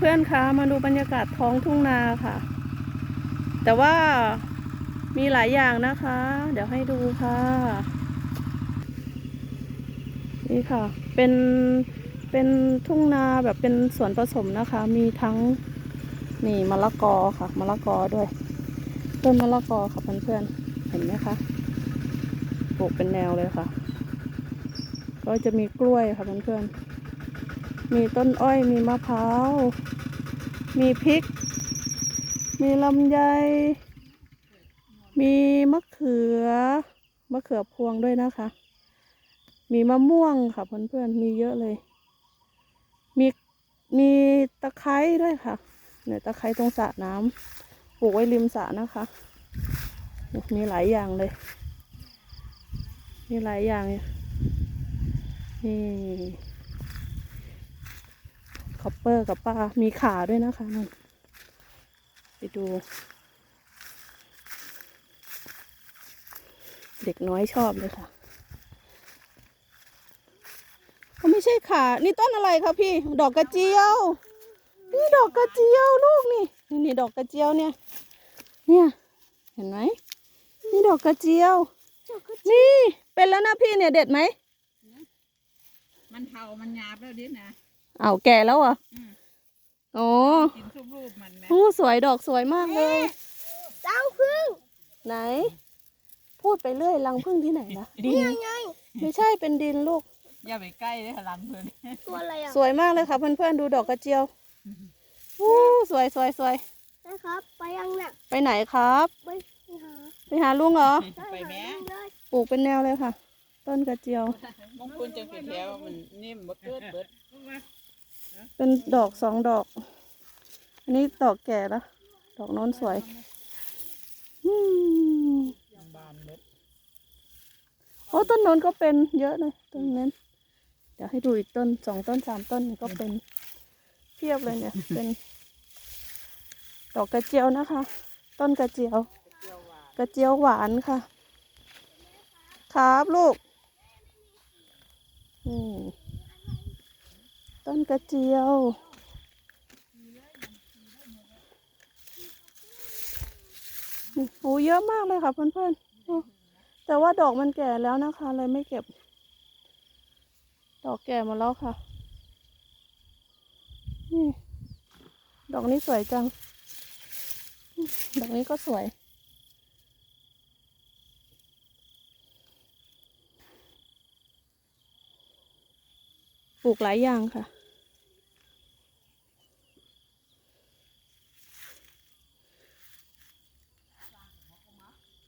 เพื่อนๆ คะ มาดูบรรยากาศท้องทุ่งนาค่ะ แต่ว่ามีหลายอย่างนะคะ เดี๋ยวให้ดูค่ะ นี่ค่ะ เป็น เป็นทุ่งนาแบบเป็นสวนผสมนะคะ มีทั้ง นี่มะละกอค่ะมะละกอด้วย ต้นมะละกอค่ะเพื่อนๆ เห็นไหมคะ ปลูกเป็นแนวเลยค่ะ ก็จะมีกล้วยค่ะเพื่อนๆ มีต้นอ้อย มีมะพร้าว มีพริก มีลำไย มีมะเขือ มะเขือพวงด้วยนะคะ มีมะม่วงค่ะเพื่อนๆ มีเยอะเลย มีมีตะไคร้ด้วยค่ะ เนี่ยตะไคร้ตรงสระน้ำปลูกไว้ริมสระนะคะ มีหลายอย่างเลย มีหลายอย่างนี่ อปเปอร์กับป้ามีขาด้วยนะคะนั่นไปดู เด็กน้อยชอบเลยค่ะเขาไม่ใช่ขา นี่ต้นอะไรคะพี่ ดอกกระเจียว นี่ดอกกระเจียวลูกนี่ นี่นี่ดอกกระเจียวเนี่ย เนี่ย เห็นไหม นี่ดอกกระเจียว นี่ เป็นแล้วนะพี่เนี่ยเด็ดไหมมันเทามันหยาบแล้วดินะ อ้าวแก่แล้วเหรอะอืมโอ้กินซุปรูปมันไหมโหสวยดอกสวยมากเลยเจ้าพึ่งไหน พูดไปเรื่อยรังพึ่งที่ไหนนะดินนี่ไงไม่ใช่เป็นดินลูกอย่าไปใกล้เลยหลังเพื่อนตัวอะไรอะสวยมากเลยค่ะเพื่อนๆดูดอกกระเจียวอู้สวยสวยสวยนะครับ ไปยังน่ะไปไหนครับไปหาไปหาลุงเหรอได้ไปหาแม่เลยปลูกเป็นแนวเลยค่ะ ต้นกระเจียวมงคุณจะเป็นแถวมันนิ่มบดเกิดเบิด เป็นดอกสองดอก อันนี้ดอกแก่แล้ว ดอกโน้นสวยอืมโอ้ต้นโน้นก็เป็นเยอะเลยต้นนั้นเดี๋ยวให้ดูอีกต้นสองต้นสามต้นก็เป็นเพียบเลยเนี่ย เป็นดอกกระเจียวนะคะ ต้นกระเจียว กระเจียวหวานค่ะ ครับลูก อืม นกระเจียวโอ้เยอะมากเลยค่ะเพื่อนๆ แต่ว่าดอกมันแก่แล้วนะคะ เลยไม่เก็บ ดอกแก่หมดแล้วค่ะ นี่ ดอกนี้สวยจัง ดอกนี้ก็สวยปลูกหลายอย่างค่ะ